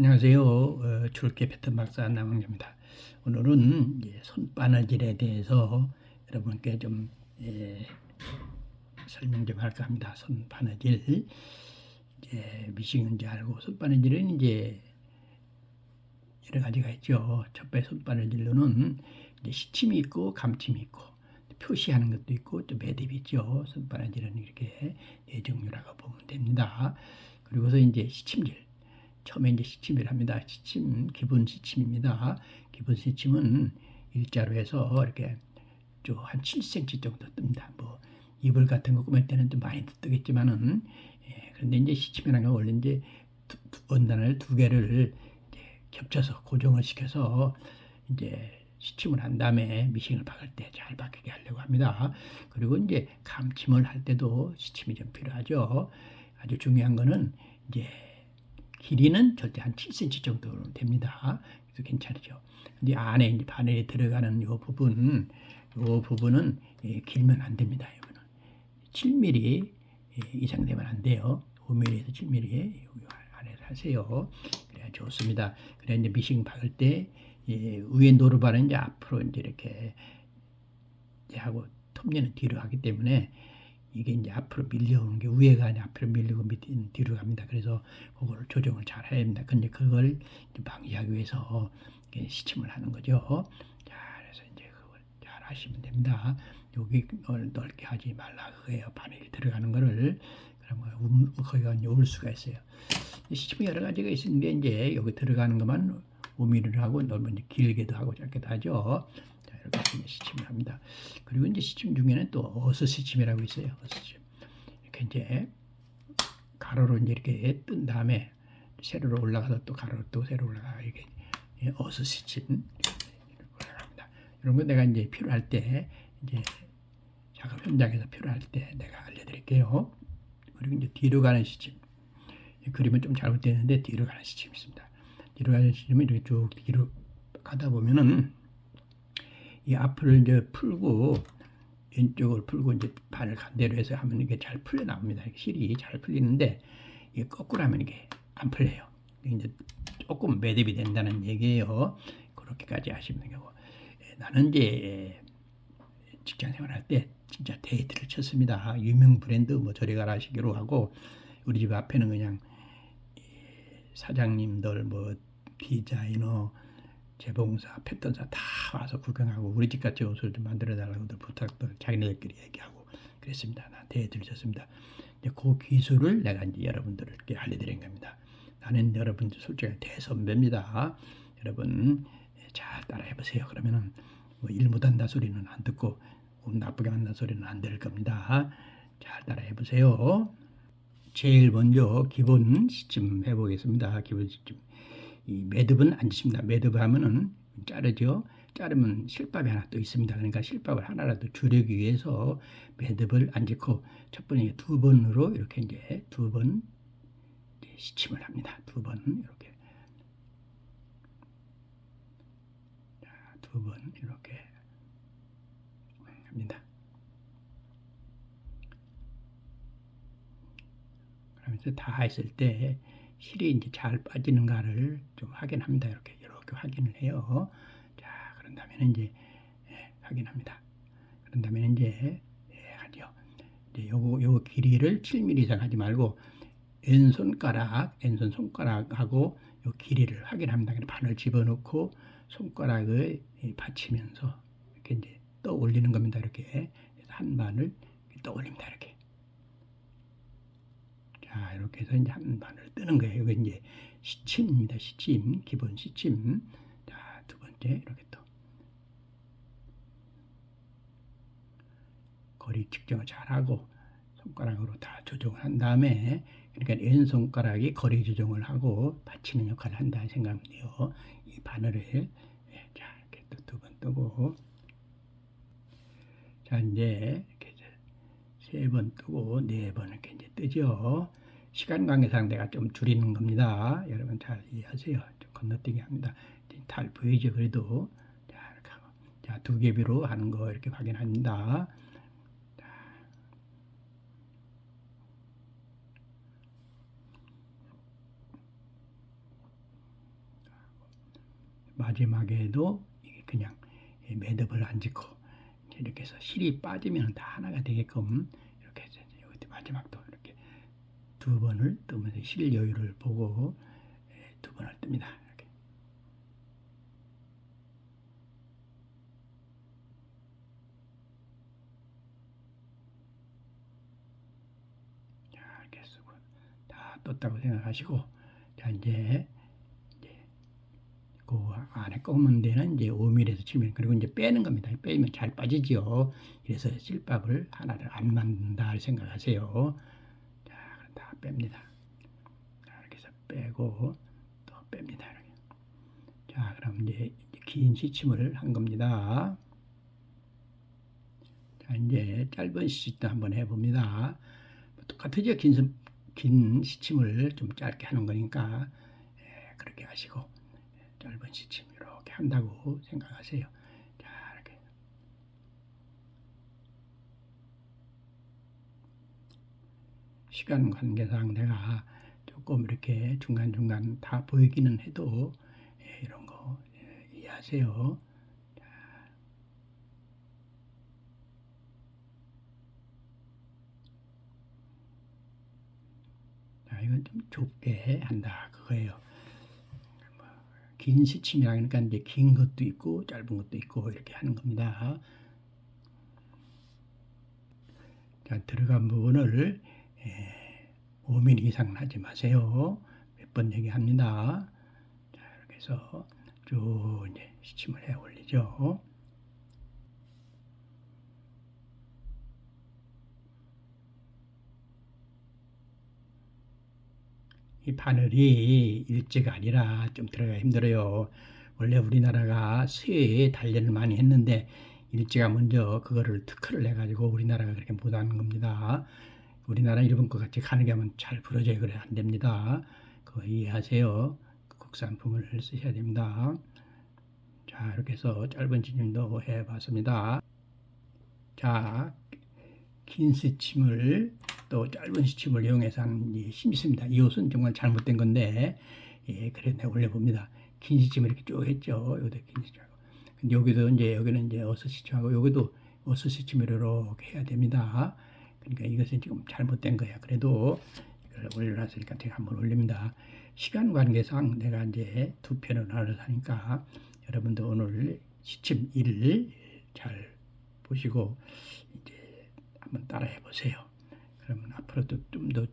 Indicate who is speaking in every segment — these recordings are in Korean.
Speaker 1: 안녕하세요. 어, 줄게 패턴 박사 남원입니다. 오늘은 손바느질에 대해서 여러분께 좀 예, 설명 좀 할까 합니다. 손바느질 이제 미싱인지 알고 손바느질은 이제 여러 가지가 있죠. 첫 번째 손바느질로는 이제 시침이 있고 감침이 있고 표시하는 것도 있고 또 매듭이 있죠. 손바느질은 이렇게 네 종류라고 보면 됩니다. 그리고서 이제 시침질 처음에 이제 시침을 합니다. 시침 기본 시침입니다. 기본 시침은 일자로 해서 이렇게 좀한 7cm 정도 뜹니다. 뭐 이불 같은 거 꾸밀 때는 좀 많이 뜨겠지만은 예, 그런데 이제 시침이라는 건 원래 이제 두, 두, 원단을 두 개를 이제 겹쳐서 고정을 시켜서 이제 시침을 한 다음에 미싱을 박을 때 잘 박히게 하려고 합니다. 그리고 이제 감침을 할 때도 시침이 좀 필요하죠. 아주 중요한 거는 이제 길이는 절대 한 7cm 정도 됩니다. 그래서 괜찮죠. 근데 안에 이제 바늘이 들어가는 요 부분, 요 부분은 예, 길면 안 됩니다. 이거는 7mm 예, 이상 되면 안 돼요. 5mm에서 7mm 여기 안에서 하세요. 그래야 좋습니다. 그래 이제 미싱 박을 때 예, 위에 노르바는 이제 앞으로 이제 이렇게 하고 톱니는 뒤로 하기 때문에 이게 이제 앞으로 밀려오는 게 위에가 아니라 앞으로 밀리고 밑에 뒤로 갑니다. 그래서 그거를 조정을 잘 해야 됩니다. 근데 그걸 방지하기 위해서 시침을 하는 거죠. 자, 그래서 이제 그걸 잘 하시면 됩니다. 여기 넓 게 하지 말라 그거예요. 바늘이 들어가는 거를 그러면 음, 거기가 이제 올 수가 있어요. 시침이 여러 가지가 있는데 이제 여기 들어가는 것만 5mm를 하고 넓은 길게도 하고 짧게도 하죠. 이렇게 시침을 합니다. 그리고 이제 시침 중에는 또 어스 시침이라고 있어요. 어스 시침. 이렇게 이제 가로로 이렇게 뜬 다음에 세로로 올라가서 또 가로로 또 세로 올라가 이게 어스 시침 올라갑니다. 이런 거 내가 이제 필요할 때 이제 작업 현장에서 필요할 때 내가 알려드릴게요. 그리고 이제 뒤로 가는 시침. 그림은 좀 잘못되는데 뒤로 가는 시침이 있습니다. 뒤로 가는 시침은 이렇게 쭉 뒤로 가다 보면은 이 앞을 이제 풀고 왼쪽을 풀고 이제 발을 반대로 해서 하면 이게 잘 풀려 나옵니다. 실이 잘 풀리는데 이게 거꾸로 하면 이게 안 풀려요. 이제 조금 매듭이 된다는 얘기예요. 그렇게까지 하시면 되고 나는 이제 직장 생활할 때 진짜 데이트를 쳤습니다. 유명 브랜드 뭐 저리 가라 하시기로 하고 우리 집 앞에는 그냥 사장님들 뭐 디자이너 재봉사, 패턴사 다 와서 구경하고 우리 집 같이 옷을 좀 만들어 달라고 부탁들 자기네들끼리 얘기하고 그랬습니다. 나한테 해드렸습니다. 이제 그 기술을 내가 이제 여러분들께 알려드린 겁니다. 나는 여러분들 솔직히 대선배입니다. 여러분 잘 따라해 보세요. 그러면은 뭐 일 못한다 소리는 안 듣고 나쁘게 만난 소리는 안 들을 겁니다. 잘 따라해 보세요. 제일 먼저 기본 시점 해보겠습니다. 기본 시점. 이 매듭은 안 짓습니다. 매듭 하면은 자르죠. 자르면 실밥이 하나 또 있습니다. 그러니까 실밥을 하나라도 줄이기 위해서 매듭을 안 짓고 첫 번째 두 번으로 이렇게 이제 두 번 시침을 합니다. 두 번 이렇게 두 번 이렇게 합니다. 그러면서 다 했을 때 실이 이제 잘 빠지는가를 좀 확인합니다. 이렇게 이렇게 확인을 해요. 자, 그런 다음에 이제 예, 확인합니다. 그런 다음에 이제 예, 하죠. 이제 요거 요 길이를 7mm 이상 하지 말고 왼손가락, 왼손 손가락하고 요 길이를 확인합니다. 그냥 바늘 집어넣고 손가락을 받치면서 이렇게 이제 떠 올리는 겁니다. 이렇게 한 반을 떠 올립니다. 이렇게. 자, 이렇게 해서 이제 한 반을 뜨는 거예요. 이게 이제 시침입니다. 시침, 기본 시침. 자, 두 번째 이렇게 또 거리 측정을 잘하고 손가락으로 다 조정을 한 다음에 그러니까 왼손가락이 거리 조정을 하고 받치는 역할을 한다 생각하면 돼요. 이 바늘을 예, 자 이렇게 또 두 번 뜨고 자 이제 세 번 뜨고 네 번 이렇게 이제 뜨죠. 시간 관계상 내가 좀 줄이는 겁니다. 여러분 잘 이해하세요. 좀 건너뛰기 합니다. 잘 보이죠? 그래도 자 이렇게 하고 자 두 개비로 하는 거 이렇게 확인합니다. 마지막에도 그냥 이 매듭을 안 짓고 이렇게 해서 실이 빠지면 다 하나가 되게끔 이렇게 해서 여기 마지막도 이렇게 두 번을 뜨면서 실 여유를 보고 예, 두 번을 뜹니다. 이렇게. 자, 이렇게 쓰고 다 떴다고 생각하시고 자 이제 안에 검은 데는 이제 5mm에서 7mm 그리고 이제 빼는 겁니다. 빼면 잘 빠지지요. 그래서 실밥을 하나를 안 만든다 생각하세요. 자, 그럼 다 뺍니다. 자, 이렇게 해서 빼고 또 뺍니다. 이렇게. 자, 그럼 이제 긴 시침을 한 겁니다. 자, 이제 짧은 시침도 한번 해봅니다. 똑같으죠? 긴, 선- 긴 시침을 좀 짧게 하는 거니까 예, 그렇게 하시고 예, 짧은 시침 이렇게 한다고 생각하세요. 자, 이렇게 시간 관계상 내가 조금 이렇게 중간중간 다 보이기는 해도 예, 이런 거 예, 이해하세요. 자, 이건 좀 좁게 한다 그거예요. 뭐, 긴 시침이라니까 이제 긴 것도 있고 짧은 것도 있고 이렇게 하는 겁니다. 자, 들어간 부분을 예, 5mm 이상은 하지 마세요. 몇 번 얘기합니다. 자, 이렇게 해서 쭉 이제 시침을 해 올리죠. 이 바늘이 일제가 아니라 좀 들어가 힘들어요. 원래 우리나라가 쇠에 단련을 많이 했는데 일제가 먼저 그거를 특허를 해가지고 우리나라가 그렇게 못하는 겁니다. 우리나라 일본 것 같이 가는 게 하면 잘 부러져요. 그래 안 됩니다. 그거 이해하세요. 그 국산품을 쓰셔야 됩니다. 자 이렇게 해서 짧은 지짐도 해봤습니다. 자, 긴 스침을 또 짧은 스침을 이용해서 하는 이 힘이 있습니다. 이 옷은 정말 잘못된 건데, 예, 그래 내가 올려봅니다. 긴 스침을 이렇게 쭉 했죠. 여기도 긴 스침하고. 근데 여기도 이제 여기는 이제 어스 스침하고 여기도 어스 스침을 이렇게 해야 됩니다. 그러니까 이것은 지금 잘못된 거야. 그래도 이걸 올려놨으니까 제가 한번 올립니다. 시간 관계상 내가 이제 두 편을 나눠서 하니까 여러분도 오늘 시침 1을 잘 보시고 이제 한번 따라해 보세요. 그러면 앞으로도 좀 더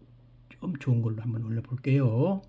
Speaker 1: 좀 좋은 걸로 한번 올려 볼게요.